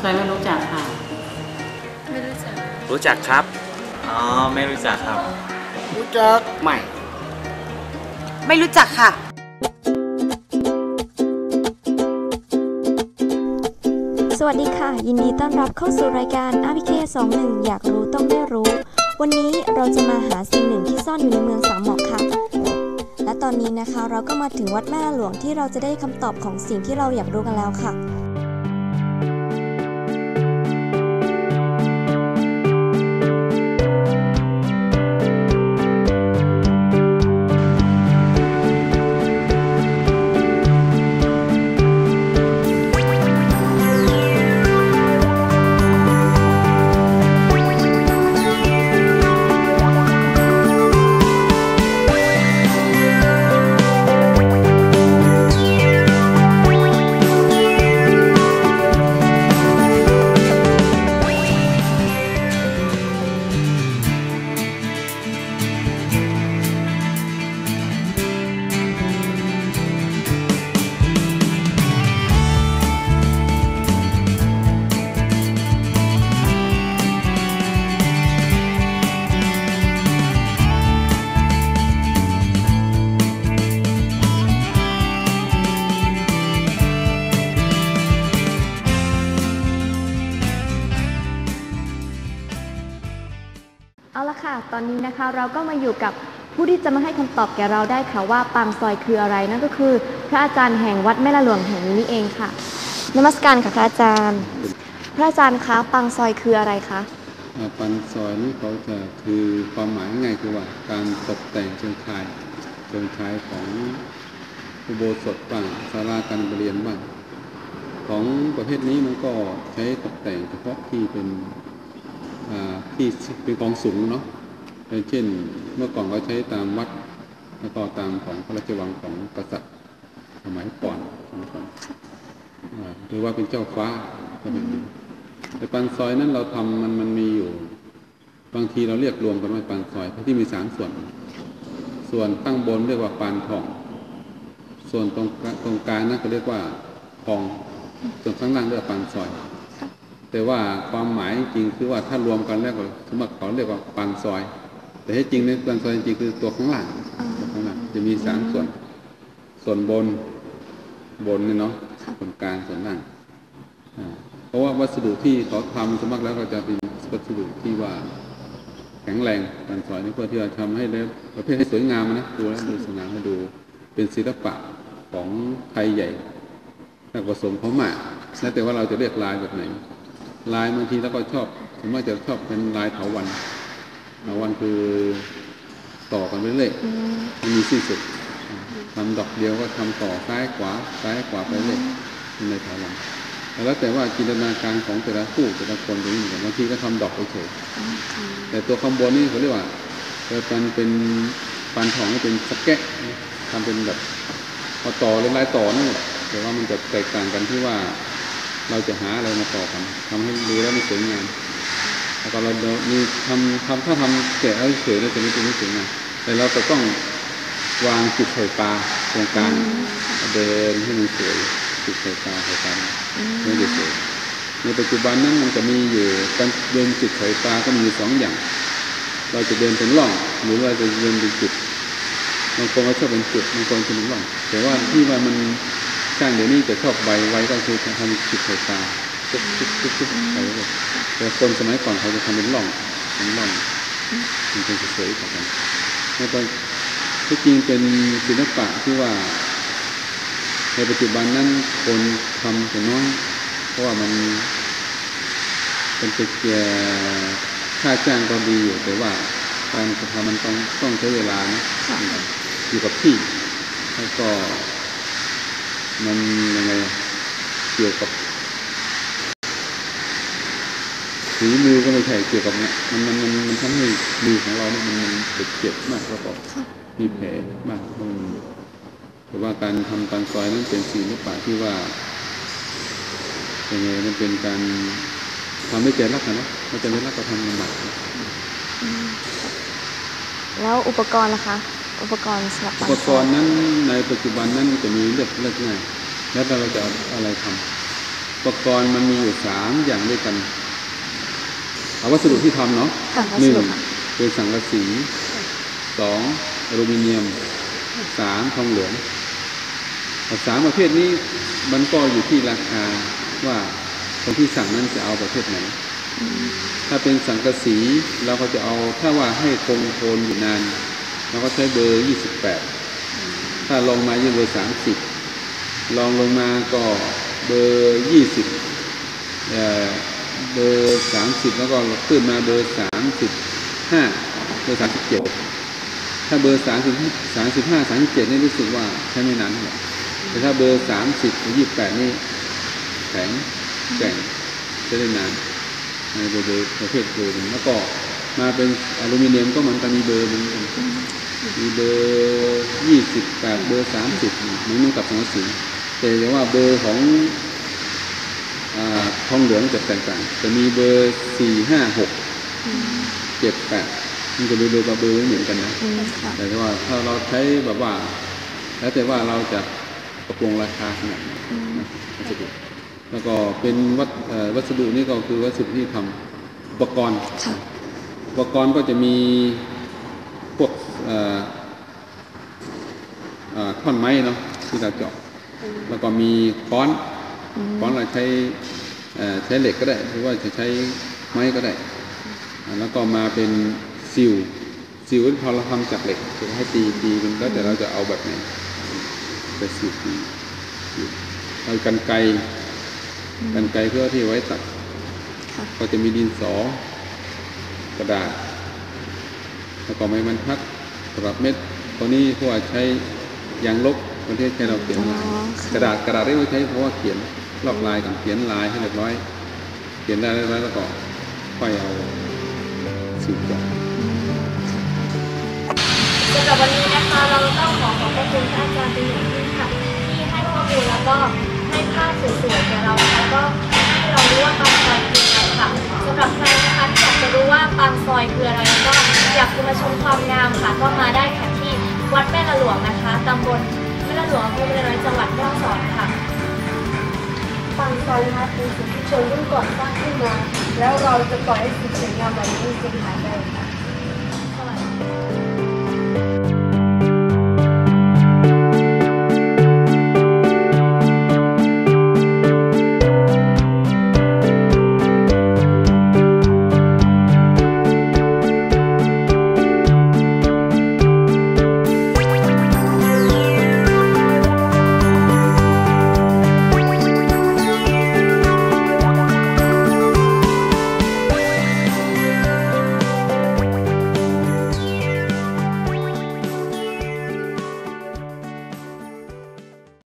ซอยไม่รู้จักค่ะ ไม่รู้จัก รู้จักครับ อ๋อ ไม่รู้จักครับ รู้จักใหม่ ไม่รู้จักค่ะ สวัสดีค่ะ ยินดีต้อนรับเข้าสู่รายการ RPK 21อยากรู้ต้องได้รู้ วันนี้เราจะมาหาสิ่งหนึ่งที่ซ่อนอยู่ในเมืองสามหมอกค่ะและตอนนี้นะคะเราก็มาถึงวัดแม่หลวงที่เราจะได้คำตอบของสิ่งที่เราอยากรู้กันแล้วค่ะ ตอนนี้นะคะเราก็มาอยู่กับผู้ที่จะมาให้คำตอบแก่เราได้ค่ะว่าปางซอยคืออะไรนั่นก็คือ พระอาจารย์แห่งวัดแม่ละหลวงแห่งนี้นี่เองค่ะนมัสการค่ะพระอาจารย์ พระอาจารย์คะปางซอยคืออะไรคะอ่าปันซอยนี่เขาจะคือความหมายง่ายๆคือว่า การตกแต่งเชิงชายเชิงชายของอุโบสถบ้างศาลาการประเรียนบ้างของประเภทนี้มันก็ใช้ตกแต่งเฉพาะที่เป็นอ่าที่เป็นกองสูงเนาะอย่าง เช่น เมื่อก่อนก็ใช้ตามวัดแล้วก็ตามของพระราชวังของกษัตริย์สมัยก่อนสมัยก่อนอ่าหรือว่าเป็นเจ้าฟ้าก็เป็นอย่างนี้แต่ปันซอยนั้นเราทำมันมันมีอยู่ บางทีเราเรียกรวมกันว่าปันซอยเพราะที่มีสามส่วน ส่วนข้างบนเรียกว่าปานทอง ส่วนตรงกลางตรงกลางนั่นก็เรียกว่าทอง ส่วนข้างล่างเรียกว่าปานซอย แต่ว่าความหมายจริงคือว่าถ้ารวมกันแล้วก็สมมติเขาเรียกว่าปานซอย แต่ที่จริงในปานซอยจริงๆคือตัวข้างล่างตัวข้างล่างจะมีสามส่วน ส่วนบนบนเนี่ยเนาะส่วนกลางส่วนล่างอ่าเพราะว่าวัสดุที่เขาทำส่วนมากแล้วก็จะเป็นวัสดุที่ว่าแข็งแรงการสอยนี่เพื่อที่จะทำให้ได้ประเภทให้สวยงามนะดูแล้วดูสวยงามให้ดูเป็นศิลปะของไทยใหญ่นักผสมเขาหมากแล้วแต่ว่าเราจะเรียกลายแบบไหน ลายบางทีเราก็ชอบผมว่าจะชอบเป็นลายเถาวัน เถาวันคือต่อกันไปเรื่อยๆไม่มีสิ้นสุดทำดอกเดียวก็ทำต่อซ้ายขวาซ้ายขวาไปเรื่อยในเถาวันแล้วแต่ว่าจินตนาการของแต่ละผู้แต่ละคนตรงนี้เหมือนกันบางทีก็ทำดอกเฉยๆแต่ตัวข้างบนนี่เขาเรียกว่าเป็นเป็นปันทองนี่เป็นสะแกะทำเป็นแบบพอต่อเป็นลายต่อนั่นแหละแต่ว่ามันจะแตกต่างกันที่ว่าเราจะหาอะไรมาต่อกันทำให้ดูแล้วมันสวยงาม แล้วก็เราเดี๋ยวมีทำทำถ้าทำแกะเอาเฉยๆแล้วจะไม่เป็นไม่สวยงามแต่เราจะต้องวางจุดไข่ปลาตรงกลางเดินให้มันสวยจุดไข่ปลาไข่ปลาไม่ได้สวยในปัจจุบันนั้นมันจะมีอยู่การเดินจุดไฟฟ้าก็มีอยู่สองอย่าง เราจะเดินเป็นร่องหรือเราจะเดินเป็นจุดบางคนก็ชอบเป็นจุดบางคนจะเป็นร่องแต่ว่าที่ว่ามันช่างเดี๋ยวนี้จะชอบใบไว้ก็คือทำจุดไฟฟ้า จุดจุดจุดจุดไปเลยแต่คนสมัยก่อนเขาจะทำเป็นร่องเป็นร่องมันเป็นสวยกว่ากันในตอนที่จริงเป็นศิลปะที่ว่า ในปัจจุบันนั้นคนทำแต่น้อย เพราะว่ามันเป็นเกียค่าจ้างก็ดีอยู่แต่ว่าการกระทำมันต้องต้องใช้เวลานะอยู่กับที่แล้วก็มันยังไงเกี่ยวกับ ฝีมือก็ไม่ใช่เกี่ยวกับเนี่ยมันมันมันมันทำให้มือของเราเนี่ยมันมันเจ็บมากแล้วก็มีแผลมากอืมแต่ว่าการทำการซอยนั้นเป็นศิลปะที่ว่ายังไงมันเป็นการทำด้วยใจรักนะเนาะถ้าใจไม่รักก็ทำลำบากแล้วอุปกรณ์ล่ะคะ อุปกรณ์สำหรับอุปางปซกอรยณ์นั้นในปัจจุบันนั้นจะมีเลือกเลือกง่ายแล้วแต่เราจะเอาอะไรทำอุปกรณ์มันมีอยู่สามอย่างด้วยกัน เอาวัสดุที่ทำเนาะค่ะวัหสนึ่งดุค่ะเป็นสังกะสีสองอลูมิเนียมสามทองเหลืองสามประเภทนี้มันก็อยู่ที่ราคาว่าคนที่สั่งนั้นจะเอาประเภทไหน ถ้าเป็นสังกะสีเราก็จะเอาถ้าว่าให้คงทนอยู่นานเราก็ใช้เบอร์28ถ้าลงมายี่เบอร์30ลองลงมาก็เบอร์20เอ่อ เบอร์30แล้วก็ขึ้นมาเบอร์35เบอร์37ถ้าเบอร์30 35 37นี่รู้สึกว่าใช้ไม่นานเท่าไหร่แต่ถ้าเบอร์30ถึง28นี่แข็งแกร่งใช้ได้นานในเบอร์เบอร์ประเภทเบอร์แล้วก็มาเป็นอลูมิเนียมก็เหมือนกันมีเบอร์หมือนกันมีเบอร์ยี่สิบแปดเบอร์สามสิบเหมือนกับสังกะสีแต่ว่าเบอร์ของ ทองเหลืองจะแตกต่าง จะมีเบอร์สี่ห้าหกเจ็ดแปดมันจะเบอร์เบอร์กับเบอร์ไม่เหมือนกันนะอืมค่ะแต่ว่าถ้าเราใช้แบบว่า แล้วแต่ว่าเราจะตกลงราคาขนาดไหนนะวัสดุแล้วก็เป็นวัสเอ่อวัสดุนี่ก็คือวัสดุที่ทำอุปกรณ์ค่ะอุปกรณ์ก็จะมีพวกเอ่อเอ่อท่อนไม้เนาะที่เราเจาะแล้วก็มีค้อนค้อนเราใช้เอ่อ ใช้เหล็กก็ได้ หรือว่าจะใช้ไม้ก็ได้อ่าแล้วก็มาเป็นซิลซิลพอเราทำจากเหล็กจะให้ตีตีมันก็แต่เราจะเอาแบบไหนไปซิลตีซิลเอากันไกรกันไกรเพื่อที่ไว้ตัดค่ะก็จะมีดินสอกระดาษ แล้วก็ไม้บรรทัดสำหรับเม็ดตัวนี้พวกใช้ยางลบประเทศใช้เราเขียนลายอ๋อค่ะกระดาษกระดาษได้ไว้ใช้เพราะว่าเขียน ลอกลายกับเขียนลายให้เรียบร้อย เขียนได้เรียบร้อยแล้วก็ค่อยเอาสิวเจาะสำหรับวันนี้นะคะเราต้องขอขอบพระคุณอาจารย์เป็นอย่างยิ่งค่ะที่ให้ข้อมูลแล้วก็ให้ภาพสวยๆแก่เราแล้วก็ให้เรารู้ว่าปางซอยคืออะไรค่ะสำหรับใครนะคะที่อยากจะรู้ว่าปางซอยคืออะไรแล้วก็อยากจะมาชมความงามค่ะก็มาได้ค่ะที่วัดแม่ละหลวงนะคะตำบลแม่ละหลวงอำเภอแม่ละน้อยจังหวัดแม่ฮ่องสอนค่ะ ปังซอยนะคะเป็นสิ่งที่ชนรุ่นก่อนสร้างขึ้นมา แล้วเราจะปล่อยให้สิ่งสวยงามแบบนี้เสียหายไป